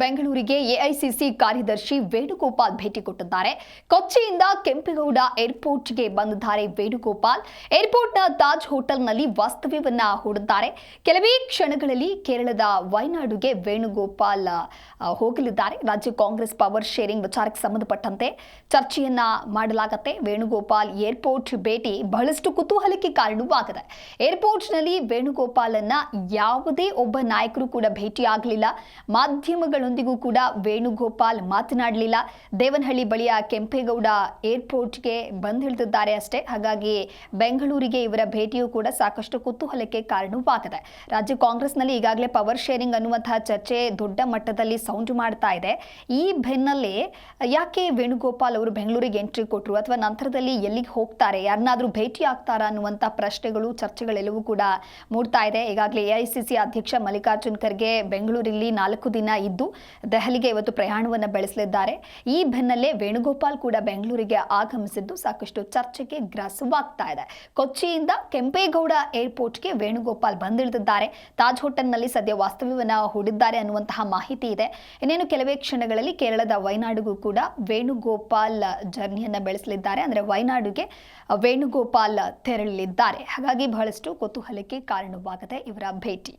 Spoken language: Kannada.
ಬೆಂಗಳೂರಿಗೆ ಎಐಸಿಸಿ ಕಾರ್ಯದರ್ಶಿ ವೇಣುಗೋಪಾಲ್ ಭೇಟಿ ಕೊಟ್ಟಿದ್ದಾರೆ. ಕೊಚ್ಚಿಯಿಂದ ಕೆಂಪೇಗೌಡ ಏರ್ಪೋರ್ಟ್ಗೆ ಬಂದಿದ್ದಾರೆ ವೇಣುಗೋಪಾಲ್. ಏರ್ಪೋರ್ಟ್ನ ತಾಜ್ ಹೋಟೆಲ್ನಲ್ಲಿ ವಾಸ್ತವ್ಯವನ್ನ ಹೂಡಿದ್ದಾರೆ. ಕೆಲವೇ ಕ್ಷಣಗಳಲ್ಲಿ ಕೇರಳದ ವಯನಾಡುಗೆ ವೇಣುಗೋಪಾಲ್ ಹೋಗಲಿದ್ದಾರೆ. ರಾಜ್ಯ ಕಾಂಗ್ರೆಸ್ ಪವರ್ ಶೇರಿಂಗ್ ವಿಚಾರಕ್ಕೆ ಸಂಬಂಧಪಟ್ಟಂತೆ ಚರ್ಚೆಯನ್ನ ಮಾಡಲಾಗತ್ತೆ. ವೇಣುಗೋಪಾಲ್ ಏರ್ಪೋರ್ಟ್ ಭೇಟಿ ಬಹಳಷ್ಟು ಕುತೂಹಲಕ್ಕೆ ಕಾರಣವಾಗಿದೆ. ಏರ್ಪೋರ್ಟ್ನಲ್ಲಿ ವೇಣುಗೋಪಾಲನ್ನ ಯಾವುದೇ ಒಬ್ಬ ನಾಯಕರು ಕೂಡ ಭೇಟಿಯಾಗಲಿಲ್ಲ. ಮಾಧ್ಯಮಗಳೊಂದಿಗೂ ಕೂಡ ವೇಣುಗೋಪಾಲ್ ಮಾತನಾಡಲಿಲ್ಲ. ದೇವನಹಳ್ಳಿ ಬಳಿಯ ಕೆಂಪೇಗೌಡ ಏರ್ಪೋರ್ಟ್ಗೆ ಬಂದಿಳಿದಿದ್ದಾರೆ ಅಷ್ಟೇ. ಹಾಗಾಗಿ ಬೆಂಗಳೂರಿಗೆ ಇವರ ಭೇಟಿಯೂ ಕೂಡ ಸಾಕಷ್ಟು ಕುತೂಹಲಕ್ಕೆ ಕಾರಣವಾಗಿದೆ. ರಾಜ್ಯ ಕಾಂಗ್ರೆಸ್ನಲ್ಲಿ ಈಗಾಗಲೇ ಪವರ್ ಶೇರಿಂಗ್ ಅನ್ನುವಂತಹ ಚರ್ಚೆ ದೊಡ್ಡ ಮಟ್ಟದಲ್ಲಿ ಸೌಂಡ್ ಮಾಡ್ತಾ ಇದೆ. ಈ ಬೆನ್ನಲ್ಲೇ ಯಾಕೆ ವೇಣುಗೋಪಾಲ್ ಅವರು ಬೆಂಗಳೂರಿಗೆ ಎಂಟ್ರಿ ಕೊಟ್ಟರು ಅಥವಾ ನಂತರದಲ್ಲಿ ಎಲ್ಲಿಗೆ ಹೋಗ್ತಾರೆ? ಯಾರನ್ನಾದರೂ ಭೇಟಿ ಆಗ್ತಾರಾ ಅನ್ನುವಂಥ ಪ್ರಶ್ನೆಗಳು, ಚರ್ಚೆಗಳೆಲ್ಲವೂ ಕೂಡ ಮೂಡ್ತಾ ಇದೆ. ಈಗಾಗಲೇ ಎಐಸಿಸಿ ಅಧ್ಯಕ್ಷ ಮಲ್ಲಿಕಾರ್ಜುನ್ ಖರ್ಗೆ ಬೆಂಗಳೂರಲ್ಲಿ ನಾಲ್ಕು ದಿನ ಇದ್ದು ದೆಹಲಿಗೆ ಇವತ್ತು ಪ್ರಯಾಣವನ್ನು ಬೆಳೆಸಲಿದ್ದಾರೆ. ಈ ಬೆನ್ನಲ್ಲೇ ವೇಣುಗೋಪಾಲ್ ಕೂಡ ಬೆಂಗಳೂರಿಗೆ ಆಗಮಿಸಿದ್ದು ಸಾಕಷ್ಟು ಚರ್ಚೆಗೆ ಗ್ರಾಸವಾಗ್ತಾ ಇದೆ. ಕೊಚ್ಚಿಯಿಂದ ಕೆಂಪೇಗೌಡ ಏರ್ಪೋರ್ಟ್ಗೆ ವೇಣುಗೋಪಾಲ್ ಬಂದಿಳಿದಿದ್ದಾರೆ. ತಾಜ್ ಹೋಟೆಲ್ನಲ್ಲಿ ಸದ್ಯ ವಾಸ್ತವ್ಯವನ್ನ ಹೂಡಿದ್ದಾರೆ ಅನ್ನುವಂತಹ ಮಾಹಿತಿ ಇದೆ. ಇನ್ನೇನು ಕೆಲವೇ ಕ್ಷಣಗಳಲ್ಲಿ ಕೇರಳದ ವೈನಾಡಿಗೂ ಕೂಡ ವೇಣುಗೋಪಾಲ್ ಜರ್ನಿಯನ್ನ ಬೆಳೆಸಲಿದ್ದಾರೆ. ಅಂದ್ರೆ ವೈನಾಡುಗೆ ವೇಣುಗೋಪಾಲ್ ತೆರಳಲಿದ್ದಾರೆ. ಹಾಗಾಗಿ ಬಹಳಷ್ಟು ಕುತೂಹಲಕ್ಕೆ ಕಾರಣವಾಗದೆ ಇವರ ಭೇಟಿ.